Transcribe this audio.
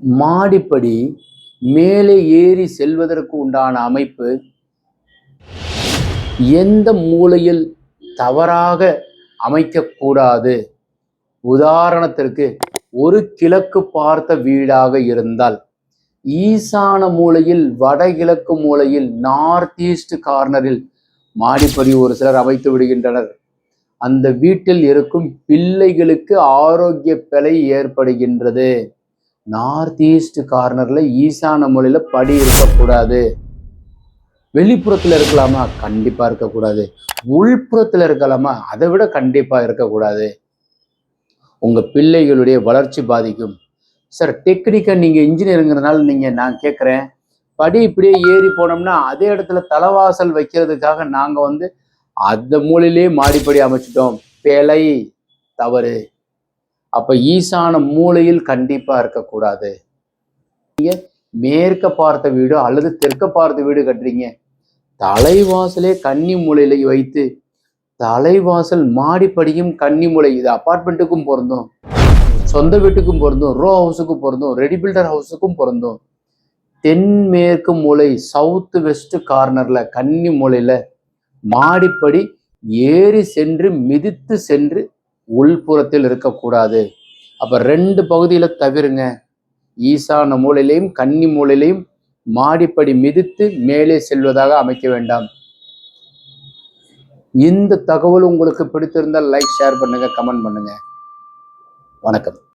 மாடிப்படி மேலே ஏறி செல்வதற்கு உண்டான அமைப்பு எந்த மூலையில் தவறாக அமைக்கக்கூடாது உதாரணத்திற்கு ஒரு கிழக்கு பார்த்த வீடாக இருந்தால் ஈசான மூலையில் வடகிழக்கு மூலையில் நார்த் ஈஸ்ட் கார்னரில் மாடிப்படி ஒரு சிலர் அமைத்து விடுகின்றனர். அந்த வீட்டில் இருக்கும் பிள்ளைகளுக்கு ஆரோக்கிய பிழை ஏற்படுகின்றது. நார்த் ஈஸ்ட் கார்னர்ல ஈசான மொழியில படி இருக்கக்கூடாது. வெளிப்புறத்துல இருக்கலாமா? கண்டிப்பா இருக்கக்கூடாது. உள்புறத்துல இருக்கலாமா? அதை விட கண்டிப்பா இருக்கக்கூடாது. உங்க பிள்ளைகளுடைய வளர்ச்சி பாதிக்கும். சார் டெக்னிக்கா நீங்க இன்ஜினியருங்கிறதுனால நீங்க நான் கேட்குறேன் படி இப்படியே ஏறி போனோம்னா அதே இடத்துல தலைவாசல் வைக்கிறதுக்காக நாங்கள் வந்து அந்த மூலையிலேயே மாடிப்படி அமைச்சிட்டோம். பிழை தவறு. அப்ப ஈசான மூலையில் கண்டிப்பா இருக்கக்கூடாது. நீங்க மேற்க பார்த்த வீடு அல்லது தெற்க பார்த்த வீடு கட்டுறீங்க. தலைவாசலே கன்னி மூலையில வைத்து தலைவாசல் மாடிப்படியும் கன்னி மூலை. இது அப்பார்ட்மெண்ட்டுக்கும் பொருந்தும். சொந்த வீட்டுக்கும் பொருந்தும். ரோ ஹவுஸுக்கும் பொருந்தும். ரெடி பில்டர் ஹவுஸுக்கும் பொருந்தும். தென்மேற்கு மூலை சவுத்து வெஸ்ட் கார்னர்ல கன்னி மூலையில மாடிப்படி ஏறி சென்று மிதித்து சென்று உள்புறத்தில் இருக்கக்கூடாது. அப்போ ரெண்டு பகுதியில் தவிருங்க. ஈசான மூலையிலையும் கன்னி மூலையிலையும் மாடிப்படி மிதித்து மேலே செல்வதாக அமைக்க வேண்டாம். இந்த தகவல் உங்களுக்கு பிடித்திருந்தால் லைக் ஷேர் பண்ணுங்க கமெண்ட் பண்ணுங்க. வணக்கம்.